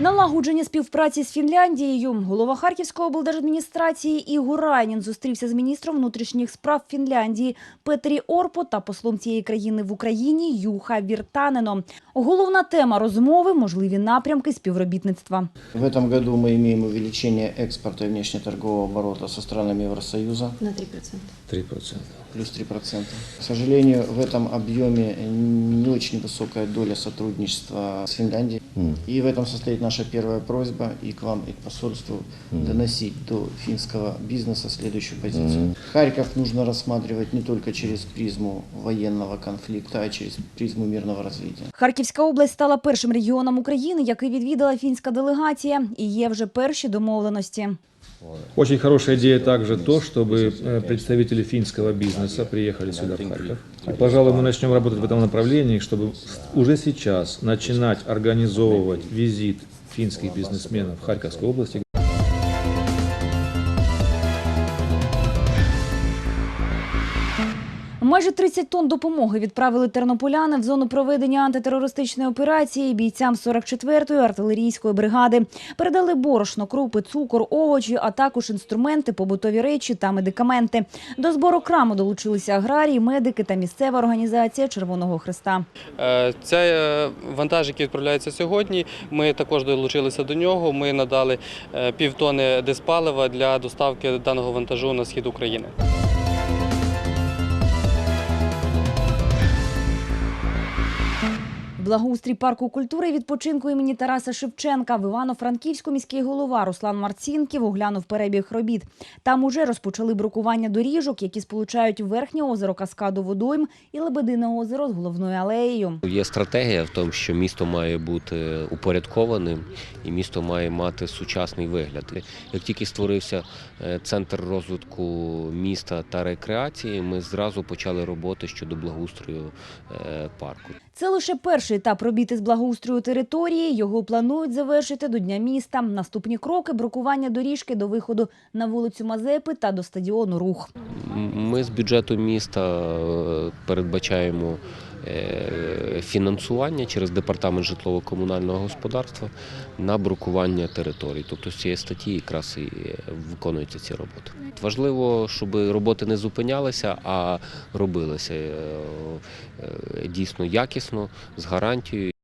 Налагодження співпраці з Фінляндією. Голова Харківської облдержадміністрації Ігор Райнін зустрівся з міністром внутрішніх справ Фінляндії Петрі Орпо та послом цієї країни в Україні Юха Віртанено. Головна тема розмови – можливі напрямки співробітництва. В этом году мы имеем увеличение экспорта и внешнеторгового оборота со странами Евросоюза На 3%. 3%. плюс 3%. К сожалению, в этом объеме не очень высокая доля сотрудничества с Финляндией. И в этом состоит наша первая просьба и к вам, и к посольству доносить до финского бизнеса следующую позицию. Харьков нужно рассматривать не только через призму военного конфликта, а через призму мирного развития. Харківська область стала першим регіоном України, який відвідала фінська делегація. І є вже перші домовленості. Очень хорошая идея также то, чтобы э, представители финского бизнеса приехали сюда, в Харьков. И, пожалуй, мы начнем работать в этом направлении, чтобы с- уже сейчас начинать организовывать визит финских бизнесменов в Харьковской области, Майже 30 тонн допомоги відправили тернополяни в зону проведення антитерористичної операції бійцям 44-ї артилерійської бригади. Передали борошно, крупи, цукор, овочі, а також інструменти, побутові речі та медикаменти. До збору краму долучилися аграрії, медики та місцева організація Червоного Христа. Е, Цей е, вантаж, який відправляється сьогодні, ми також долучилися до нього. Ми надали е, півтони диспалива для доставки даного вантажу на схід України. Благоустрій парку культури і відпочинку імені Тараса Шевченка в Івано-Франківську міський голова Руслан Марцінків оглянув перебіг робіт. Там уже розпочали брукування доріжок, які сполучають верхнє озеро Каскаду Водойм і Лебедине озеро з головною алеєю. Є стратегія в тому, що місто має бути упорядкованим і місто має мати сучасний вигляд. Як тільки створився е, центр розвитку міста та рекреації, ми зразу почали роботи щодо благоустрою е, парку. Це лише перший етап робіт із благоустрою території. Його планують завершити до Дня міста. Наступні кроки – брукування доріжки до виходу на вулицю Мазепи та до стадіону Рух. Ми з бюджету міста е, передбачаємо е, фінансування через департамент житлово-комунального господарства на брукування територій. Тобто з цієї статті якраз і виконуються ці роботи. Важливо, щоб роботи не зупинялися, а робилися е, е, дійсно якісно, з гарантією.